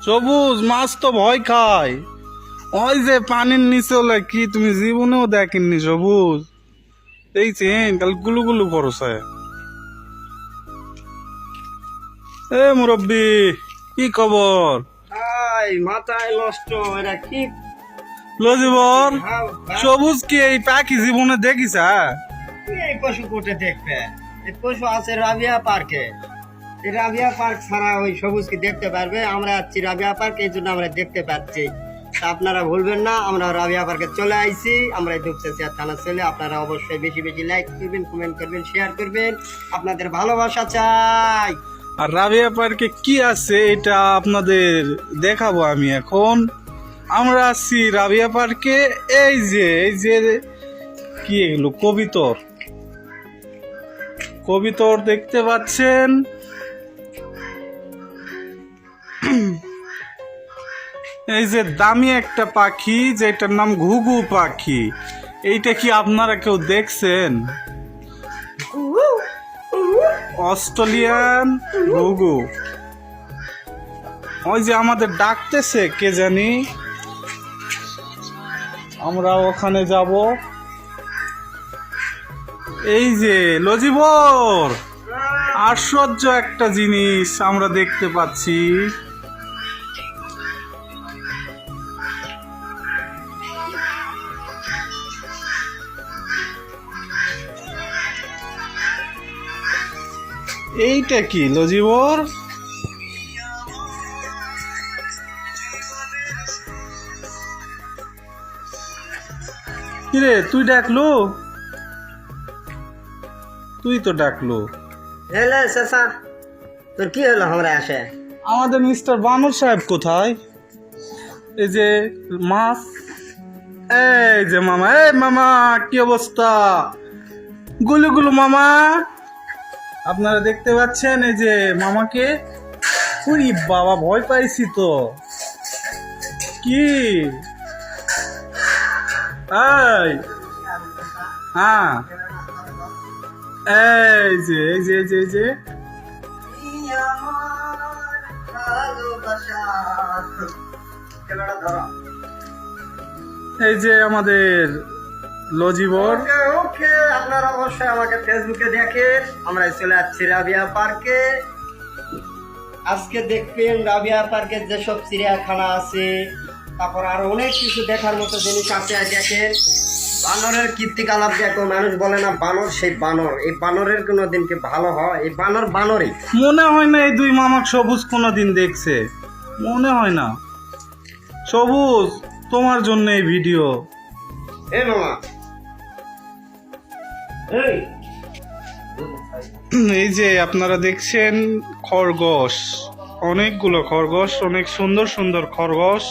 সবুজ মাছ তো ভয় খায়। ওই যে পানির নিচে হলে কি তুমি জীবনেও দেখেননি সবুজ? গুলু গুলু করছে এ মুরব্বি কি খবর? মাথায় নষ্ট কি? লজিবর। সবুজ কি এই পাখি জীবনে দেখিস হ্যাঁ? এই পশু কোটে দেখবে। এই পশু আছে রাবিয়া পার্কে। রাবিয়া পার্ক ছাড়া ওই সবুজ কি দেখতে পারবে? আমরা যাচ্ছি রাবিয়া পার্ক, এই জন্য আমরা দেখতে পাচ্ছি। আপনারা ভুলবেন না, আমরা রাবিয়া পার্কে চলে আইছি। আমরা দুপচাচিয়া থানা চলে আপনারা অবশ্যই বেশি বেশি লাইক করবেন কমেন্ট করবেন শেয়ার করবেন। আপনাদের ভালোবাসা চাই। আর রাবিয়া পার্কে কি আছে, এটা আপনাদের দেখাবো আমি এখন। আমরা আছি রাবিয়া পার্কে, এই যে এই যে কি এগুলো, কবিতর। কবিতর দেখতে পাচ্ছেন। এই যে দামি একটা পাখি, যেটার নাম ঘুঘু পাখি। এইটা কি আপনারা কেউ দেখছেন? অস্ট্রেলিয়ান ঘুঘু। ওই যে আমাদের ডাকতেছে, কে জানি? আমরা ওখানে যাব। এই যে, লজিবর! আশ্চর্য একটা জিনিস আমরা দেখতে পাচ্ছি। এইটা কি লজিবর কিরে তুই ডাকলো? তুই তো ডাকলো। হেলে শেষা তোর কি হলো আমরা আসে? আমাদের মিস্টার বানর সাহেব কোথায়? এই যে মাছ এই যে মামা এই মামা কি অবস্থা? গুলু গুলু মামা। আপনারা দেখতে পাচ্ছেন এই যে মামাকে? উরি বাবা, ভয় পাইছি তো। কি? হ্যাঁ। এই যে এই যে এই যে এই যে। এই যে আমাদের লজিবর। ওকে আপনারা অবশ্যই আমাকে ফেসবুকে দেখেন। আমরা চলে যাচ্ছি রাবিয়া পার্কে। আজকে দেখবেন রাবিয়া পার্কের যেসব চিড়িয়াখানা আছে তারপর আর অনেক কিছু দেখার মতো জিনিস আছে দেখেন। বানরের কীর্তিকলাপ দেখো মানুষ বলে না বানর সেই বানর। এই বানরের কোনো দিন কি ভালো হয়? এই বানর বানরই। মনে হয় না এই দুই মামাক সবুজ কোনো দিন দেখছে? মনে হয় না। সবুজ তোমার জন্য এই ভিডিও। এ মামা এই। যে আপনারা দেখছেন খরগোশ। অনেকগুলো খরগোশ অনেক সুন্দর সুন্দর খরগোশ।